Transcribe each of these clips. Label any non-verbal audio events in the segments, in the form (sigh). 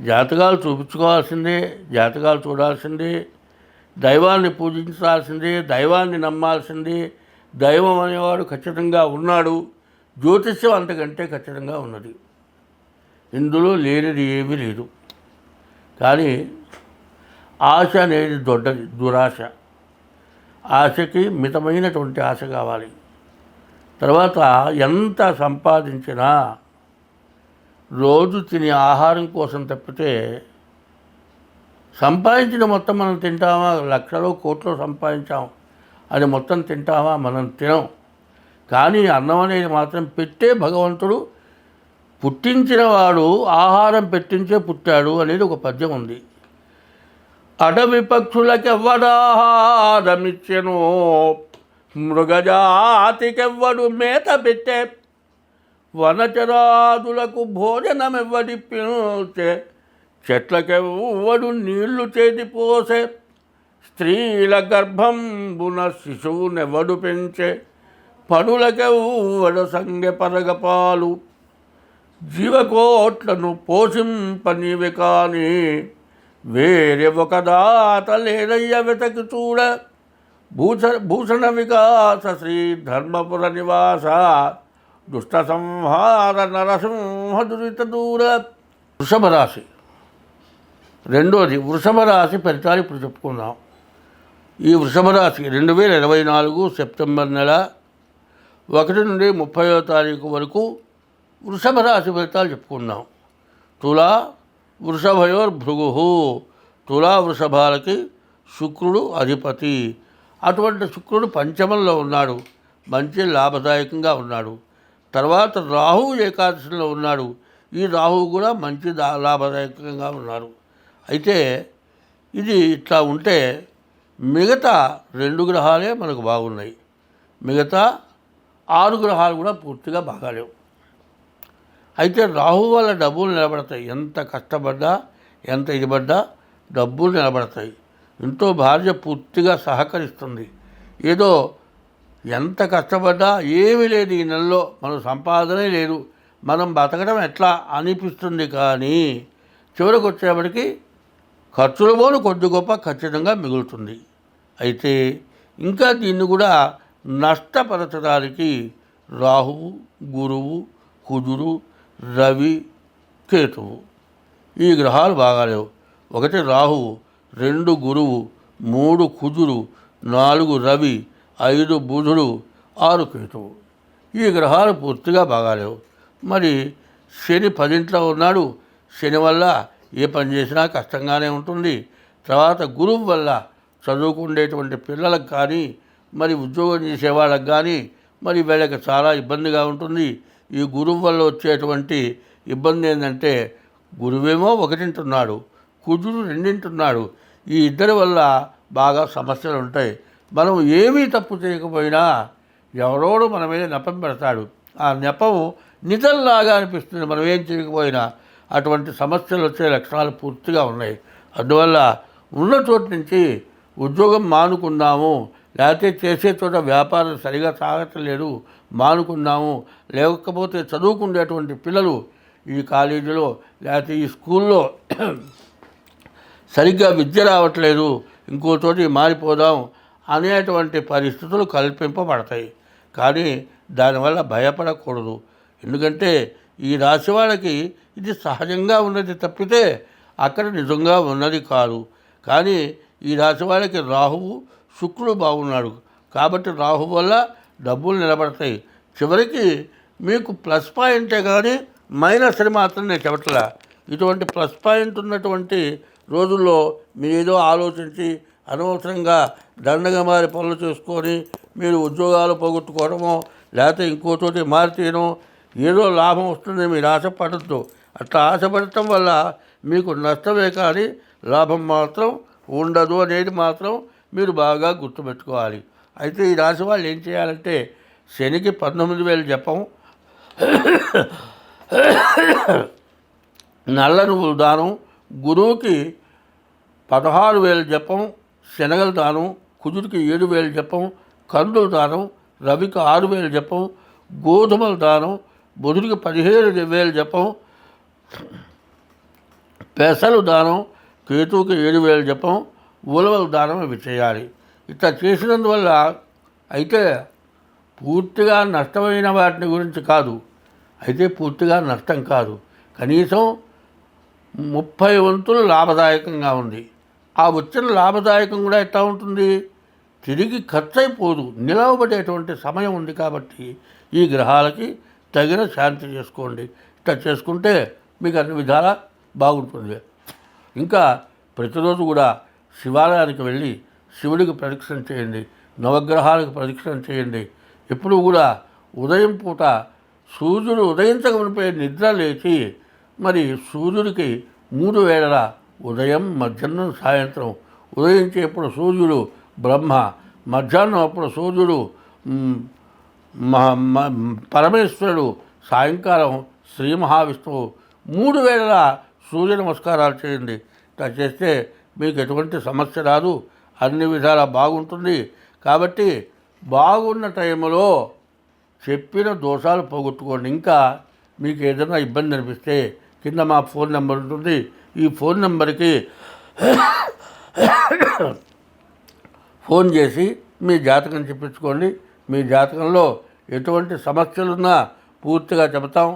జాతకాలు చూపించుకోవాల్సిందే జాతకాలు చూడాల్సిందే దైవాన్ని పూజించాల్సిందే దైవాన్ని నమ్మాల్సిందే దైవం అనేవాడు ఖచ్చితంగా ఉన్నాడు జ్యోతిష్యం అంతకంటే ఖచ్చితంగా ఉన్నది. ఇందులో లేనిది ఏమీ లేదు. కానీ ఆశ అనేది దొడ్డది దురాశ. ఆశకి మితమైనటువంటి ఆశ కావాలి. తర్వాత ఎంత సంపాదించినా రోజు తినే ఆహారం కోసం తప్పితే సంపాదించిన మొత్తం మనం తింటామా? లక్షలో కోట్లో సంపాదించాం. అది మొత్తం తింటామా? మనం తినం. కానీ అన్నం అనేది మాత్రం పెట్టే భగవంతుడు పుట్టించిన వాడు ఆహారం పెట్టించే పుట్టాడు అనేది ఒక పద్యం ఉంది. అడవి పక్షులకెవ్వడాహారమిచ్చెను మృగజాతికెవ్వడు మేత పెట్టే వనచరాదులకు భోజనమెవ్వడి పిలిచే చెట్లకెవ్వడు నీళ్ళు చేతి పోసే. స్త్రీల గర్భంబున శిశువునెవడు పెంచే. పనులకెవ్వడు సంగె పరగపాలు జీవకోట్లను పోషింపనివి కానీ వేరే ఒక దాత లేదయ్య వెతకి చూడ. భూష భూషణ వికాస శ్రీ ధర్మపుర నివాస దుష్ట సంహార నరసింహ దురిత దూర వృషభ రాశి రెండోది వృషభ రాశి ఫలితాలు ఇప్పుడు చెప్పుకుందాం. ఈ వృషభ రాశి రెండు వేల ఇరవై నాలుగు సెప్టెంబర్ నెల ఒకటి నుండి ముప్పయో తారీఖు వరకు వృషభ రాశి ఫలితాలు చెప్పుకుందాం. తులా వృషభయోర్ భృగు తులా వృషభాలకి శుక్రుడు అధిపతి. అటువంటి శుక్రుడు పంచమంలో ఉన్నాడు. మంచి లాభదాయకంగా ఉన్నాడు. తర్వాత రాహు ఏకాదశిలో ఉన్నాడు. ఈ రాహువు కూడా మంచి దా లాభదాయకంగా ఉన్నారు. అయితే ఇది ఇట్లా ఉంటే మిగతా రెండు గ్రహాలే మనకు బాగున్నాయి. మిగతా ఆరు గ్రహాలు కూడా పూర్తిగా బాగాలేవు. అయితే రాహు వల్ల డబ్బులు నిలబడతాయి. ఎంత కష్టపడ్డా ఎంత ఇది పడ్డా డబ్బులు నిలబడతాయి. ఇంట్లో భార్య పూర్తిగా సహకరిస్తుంది. ఏదో ఎంత కష్టపడ్డా ఏమీ లేదు ఈ నెలలో. మనం సంపాదనే లేదు. మనం బతకడం ఎట్లా అనిపిస్తుంది కానీ చివరికి వచ్చేప్పటికి ఖర్చుల పోను కొద్ది గొప్ప ఖచ్చితంగా మిగులుతుంది. అయితే ఇంకా దీన్ని కూడా నష్టపరచడానికి రాహువు గురువు కుజుడు రవి కేతువు ఈ గ్రహాలు బాగాలేవు ఒకటి రాహువు రెండు గురువు మూడు కుజుడు నాలుగు రవి ఐదు బుధుడు ఆరు కేతువు ఈ గ్రహాలు పూర్తిగా బాగాలేవు. మరి శని పదింట్లో ఉన్నాడు. శని వల్ల ఏ పని చేసినా కష్టంగానే ఉంటుంది. తర్వాత గురువు వల్ల చదువుకుండేటువంటి పిల్లలకు కానీ మరి ఉద్యోగం చేసే వాళ్ళకి కానీ మరి వీళ్ళకి చాలా ఇబ్బందిగా ఉంటుంది. ఈ గురువు వల్ల వచ్చేటువంటి ఇబ్బంది ఏంటంటే గురువేమో ఒకటింటున్నాడు కుజుడు రెండింటున్నాడు. ఈ ఇద్దరి వల్ల బాగా సమస్యలు ఉంటాయి మనం ఏమీ తప్పు చేయకపోయినా ఎవరోడు మన మీద నెపం పెడతాడు. ఆ నెపం నిజంలాగా అనిపిస్తుంది మనం ఏం చేయకపోయినా. అటువంటి సమస్యలు వచ్చే లక్షణాలు పూర్తిగా ఉన్నాయి. అందువల్ల ఉన్న చోటు నుంచి ఉద్యోగం మానుకున్నాము లేకపోతే చేసే చోట వ్యాపారం సరిగా సాగట్లేదు మానుకున్నాము లేకపోతే చదువుకునేటువంటి పిల్లలు ఈ కాలేజీలో లేకపోతే ఈ స్కూల్లో (clears throat) సరిగ్గా విద్య రావట్లేదు ఇంకో చోటి మారిపోదాం అనేటువంటి పరిస్థితులు కల్పింపబడతాయి. కానీ దానివల్ల భయపడకూడదు. ఎందుకంటే ఈ రాశి వాళ్ళకి ఇది సహజంగా ఉన్నది తప్పితే అక్కడ నిజంగా ఉన్నది కాదు. కానీ ఈ రాశి వాళ్ళకి రాహువు శుక్రుడు బాగున్నాడు. కాబట్టి రాహు వల్ల డబ్బులు నిలబడతాయి. చివరికి మీకు ప్లస్ పాయింటే కానీ మైనస్ అని మాత్రం నేను చెప్పట్లా. ఇటువంటి ప్లస్ పాయింట్ ఉన్నటువంటి రోజుల్లో మీరు ఏదో ఆలోచించి అనవసరంగా దండగా మారి పనులు చేసుకొని మీరు ఉద్యోగాలు పోగొట్టుకోవడమో లేకపోతే ఇంకోటోటి మారితేనో ఏదో లాభం వస్తుంది మీరు ఆశపడద్దు. అట్లా ఆశపడటం వల్ల మీకు నష్టమే కానీ లాభం మాత్రం ఉండదు అనేది మాత్రం మీరు బాగా గుర్తుపెట్టుకోవాలి. అయితే ఈ రాశి వాళ్ళు ఏం చేయాలంటే శనికి పంతొమ్మిది వేలు జపం నల్ల నువ్వులు దానం గురువుకి పదహారు వేలు జపం శనగలు దానం కుజుడికి ఏడు వేలు జపం కందులు దానం రవికి ఆరు వేలు జపం గోధుమల దానం బుధుడికి పదిహేడు వేలు జపం పెసలు దానం కేతువుకి ఏడు వేలు జపం ఉలవల దానం ఇవి చేయాలి. ఇట్లా చేసినందువల్ల అయితే పూర్తిగా నష్టమైన వాటిని గురించి కాదు అయితే పూర్తిగా నష్టం కాదు. కనీసం ముప్పై వంతులు లాభదాయకంగా ఉంది. ఆ వచ్చిన లాభదాయకం కూడా ఎట్లా ఉంటుంది? తిరిగి ఖర్చు అయిపోదు నిలవబడేటువంటి సమయం ఉంది కాబట్టి ఈ గ్రహాలకి తగిన శాంతి చేసుకోండి. ఇట్లా చేసుకుంటే మీకు అన్ని విధాలా బాగుంటుంది. ఇంకా ప్రతిరోజు కూడా శివాలయానికి వెళ్ళి శివుడికి ప్రదక్షిణ చేయండి. నవగ్రహాలకు ప్రదక్షిణ చేయండి. ఎప్పుడు కూడా ఉదయం పూట సూర్యుడు ఉదయించకపోయి నిద్ర లేచి మరి సూర్యుడికి మూడు వేళల ఉదయం మధ్యాహ్నం సాయంత్రం ఉదయించేప్పుడు సూర్యుడు బ్రహ్మ. మధ్యాహ్నం అప్పుడు సూర్యుడు మ- మ- పరమేశ్వరుడు సాయంకాలం శ్రీ మహావిష్ణువు మూడు వేళల సూర్య నమస్కారాలు చేయండి. ఇట్లా చేస్తే మీకు ఎటువంటి సమస్య రాదు. అన్ని విధాలా బాగుంటుంది. కాబట్టి బాగున్న టైంలో చెప్పిన దోషాలు పోగొట్టుకోండి. ఇంకా మీకు ఏదైనా ఇబ్బంది అనిపిస్తే కింద మా ఫోన్ నెంబర్ ఉంటుంది. ఈ ఫోన్ నెంబర్కి ఫోన్ చేసి మీ జాతకం చెప్పించుకోండి. మీ జాతకంలో ఎటువంటి సమస్యలున్నా పూర్తిగా చెబుతాం.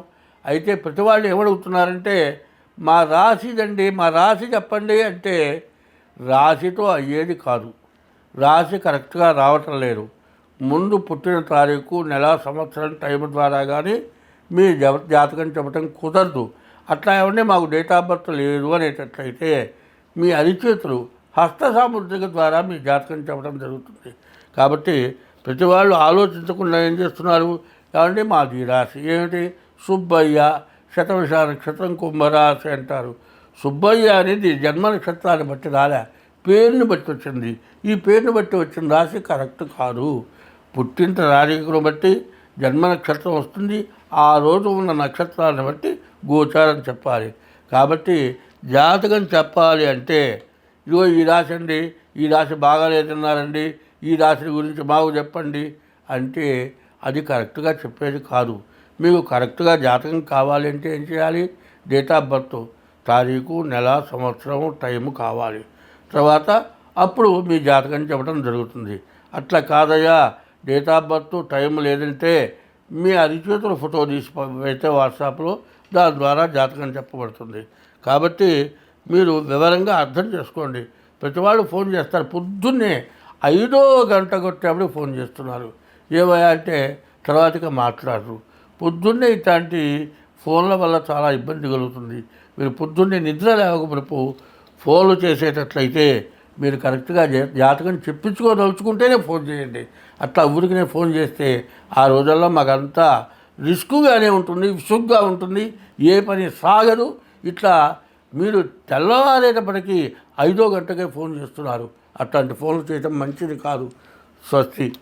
అయితే ప్రతి వాళ్ళు ఏమడుగుతున్నారంటే మా రాశిదండి మా రాశి చెప్పండి అంటే రాశితో అయ్యేది కాదు. రాశి కరెక్ట్గా రావటం లేదు. ముందు పుట్టిన తారీఖు నెల సంవత్సరం టైం ద్వారా కానీ మీ జాతకం చెప్పడం కుదరదు. అట్లా ఏమంటే మాకు డేట్ ఆఫ్ బర్త్ లేదు అనేటట్లయితే మీ అరిచేతులు హస్త సాముద్రిక ద్వారా మీ జాతకం చెప్పడం జరుగుతుంది. కాబట్టి ప్రతి వాళ్ళు ఆలోచించకుండా ఏం చేస్తున్నారు? కాబట్టి మాది రాశి. ఏమిటి? సుబ్బయ్య శతవిష నక్షత్రం కుంభరాశి అంటారు. సుబ్బయ్య అనేది జన్మ నక్షత్రాన్ని బట్టి రాలే. పేరుని బట్టి వచ్చింది. ఈ పేరుని బట్టి వచ్చిన రాశి కరెక్ట్ కాదు. పుట్టిన తారీఖును బట్టి జన్మ నక్షత్రం వస్తుంది. ఆ రోజు ఉన్న నక్షత్రాన్ని బట్టి గోచారం చెప్పాలి. కాబట్టి జాతకం చెప్పాలి అంటే ఇదిగో ఈ రాశి అండి ఈ రాశి బాగాలేదన్నారండి ఈ రాశి గురించి మాకు చెప్పండి అంటే అది కరెక్ట్గా చెప్పేది కాదు. మీకు కరెక్ట్గా జాతకం కావాలి అంటే ఏం చేయాలి? డేట్ ఆఫ్ బర్త్ తారీఖు నెల సంవత్సరం టైం కావాలి. తర్వాత అప్పుడు మీ జాతకం చెప్పడం జరుగుతుంది. అట్లా కాదయ్యా డేట్ ఆఫ్ బర్త్ టైం లేదంటే మీ అరిచేతుల ఫోటో తీసి పెడితే వాట్సాప్లో దాని ద్వారా జాతకం చెప్పబడుతుంది. కాబట్టి మీరు వివరంగా అర్థం చేసుకోండి. ప్రతివాళ్ళు ఫోన్ చేస్తారు. పొద్దున్నే ఐదో గంట కొట్టేప్పుడు ఫోన్ చేస్తున్నారు. ఏమయ్యా అంటే తర్వాతగా మాట్లాడరు. పొద్దున్నే ఇట్లాంటి ఫోన్ల వల్ల చాలా ఇబ్బంది కలుగుతుంది. మీరు పొద్దున్నే నిద్ర లేకపోతే ఫోన్లు చేసేటట్లయితే మీరు కరెక్ట్గా జా- జాతకం చెప్పించుకోదలుచుకుంటేనే ఫోన్ చేయండి. అట్లా ఊరికినే ఫోన్ చేస్తే ఆ రోజుల్లో మాకంతా రిస్కుగానే ఉంటుంది విసుగ్గా ఉంటుంది. ఏ పని సాగదు. ఇట్లా మీరు తెల్లవారేటప్పటికీ ఐదో గంటకే ఫోన్ చేస్తున్నారు. అట్లాంటి ఫోన్లు చేయటం మంచిది కాదు. స్వస్తి.